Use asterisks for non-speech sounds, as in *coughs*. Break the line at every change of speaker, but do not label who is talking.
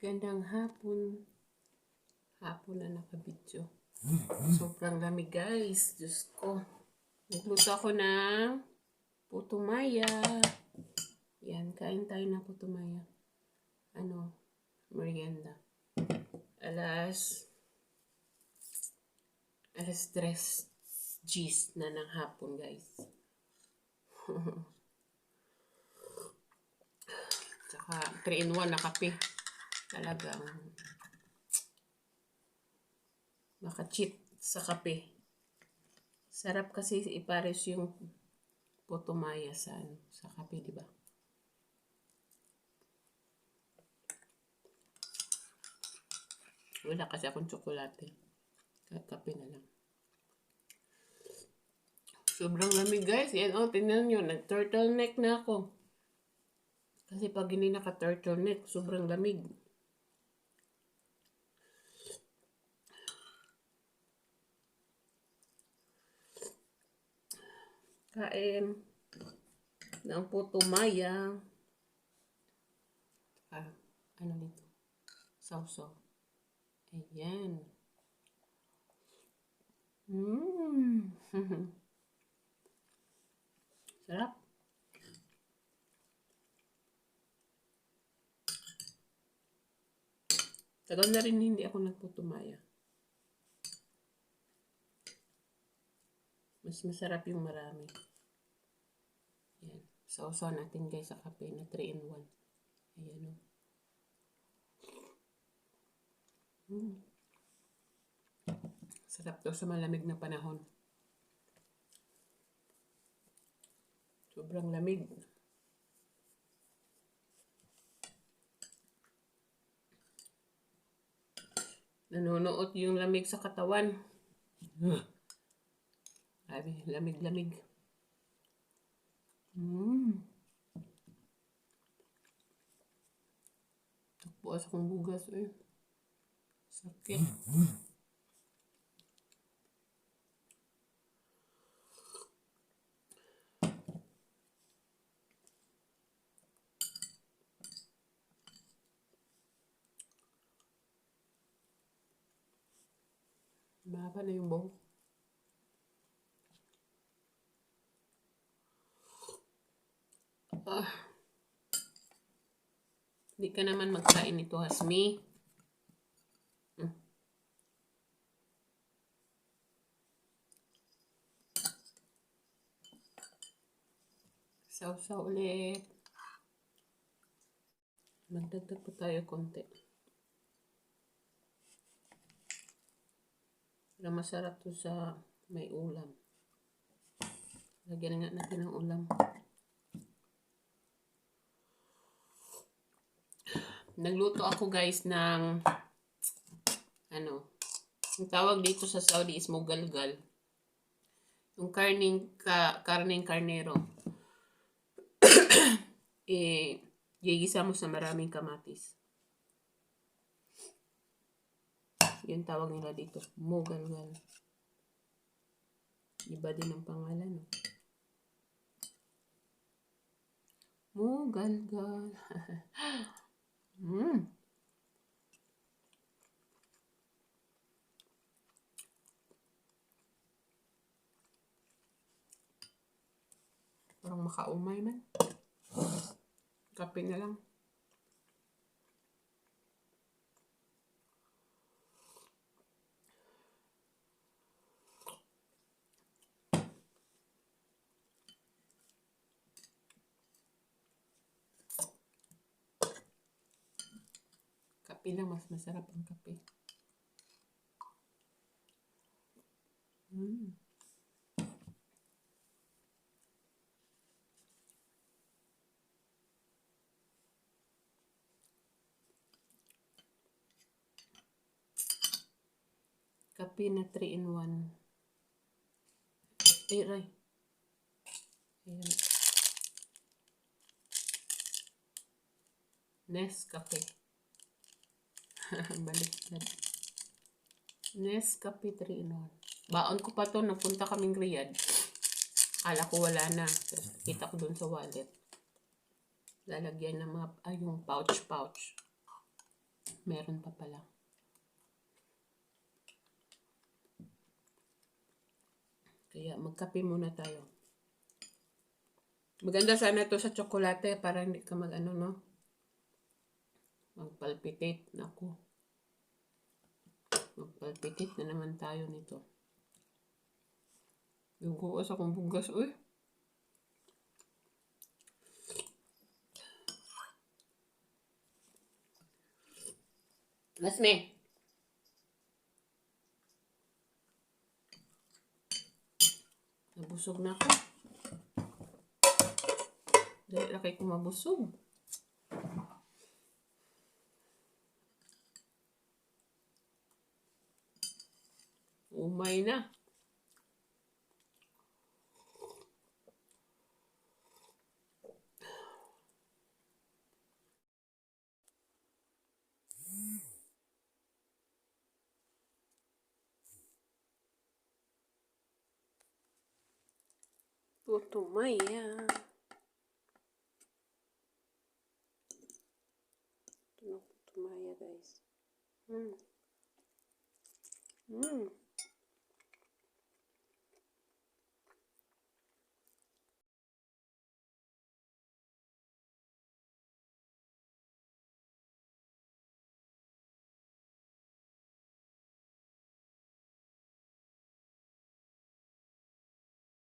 Gandang hapon. Hapon na nakabidyo. *laughs* Sobrang lamig guys. Diyos ko. Nagluto ako ng putumaya. Yan, kain tayo ng putumaya. Ano, merienda. Alas, alas tres G's na ng hapon guys. *laughs* Tsaka 3 in 1 na kape. Talagang maka-cheat sa kape. Sarap kasi ipares yung putumaya sa sa kape, di ba? Wala kasi akong tsokolate. Kape na lang. Sobrang lamig guys. Yan oh, tingnan nyo. Nag-turtleneck na ako. Kasi pag hindi naka-turtleneck, sobrang lamig. Kain ng putumaya. Ah, ano nito? Sausaw. Ayan. Mmm. *laughs* Sarap. Tagal na rin hindi ako nagputumaya. Mas masarap yung marami. Yan. Sausaw natin guys sa kape na 3 in 1. Ayan o. Mm. Sarap to sa malamig na panahon. Sobrang lamig. Nanonoot yung lamig sa katawan. Sabi, lamig-lamig. Mm. Takbuas akong bugas eh. Sakit. Mahaba na yung buhok. Ah. Hindi ka naman magkain nito, Hasmi. Hmm. Sausaw ulit. Magdagdag pa tayo konti. Para masarap to sa may ulam. Lagyan nga natin ng ulam. Nagluto ako guys ng ano, yung tawag dito sa Saudi is mugalgal. Yung karning ka, karning karnero. *coughs* eh, gigisa mo sa maraming kamatis. Yung tawag nila dito, mugalgal. Iba din ang pangalan. No? Mugalgal. *laughs* mm. Parang makaumay man. Kape na lang. Kape lang, mas masarap ang kape. Mm. Kape na 3 in 1. Ay, ray. Ayan. Nescafe. *laughs* Baliktad. Nescafe 3 in 1. Baon ko pa to, napunta kaming Riyadh. Kala ko wala na. Kita ko dun sa wallet. Lalagyan ng mga, ay yung pouch pouch. Meron pa pala. Kaya magkape muna tayo. Maganda sana to sa tsokolate para hindi ka mag ano no. Magpalpitate. Naku. Magpalpitate na naman tayo nito. Yung sa akong bugas. Uy. Lasme. Nabusog na ako. Dahil laki ko mabusog. Umay na. Putumaya. Ito na putumaya guys. Hmm. Hmm.